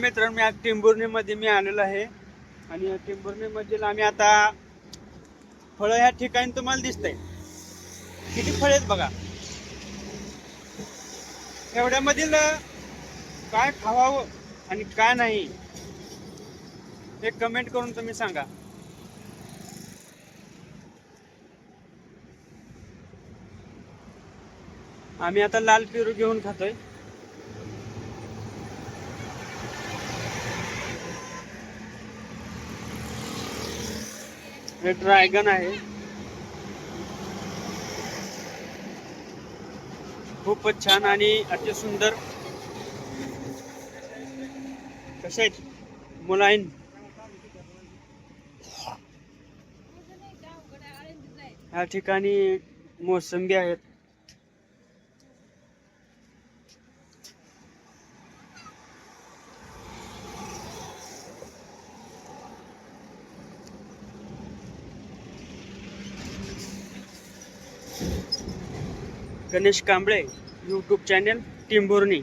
मित्रांनो मी आज टेंभुर्णीमध्ये मी आलेलो आहे. आणि या टेंभुर्णीमधील आम्ही आता फळं ह्या ठिकाणी तुम्हाला दिसतंय. किती फळे आहेत बघा. एवढ्यामधील काय खावावं आणि काय नाही हे कमेंट करून तुम्ही सांगा. आम्ही आता लाल पेरू घेऊन खातोय. हे ड्रॅगन आहे. खूपच छान आणि अति सुंदर. कसे आहेत? मुलायन. या ठिकाणी मोसंबी आहेत. Ganesh Kamble YouTube channel Tembhurni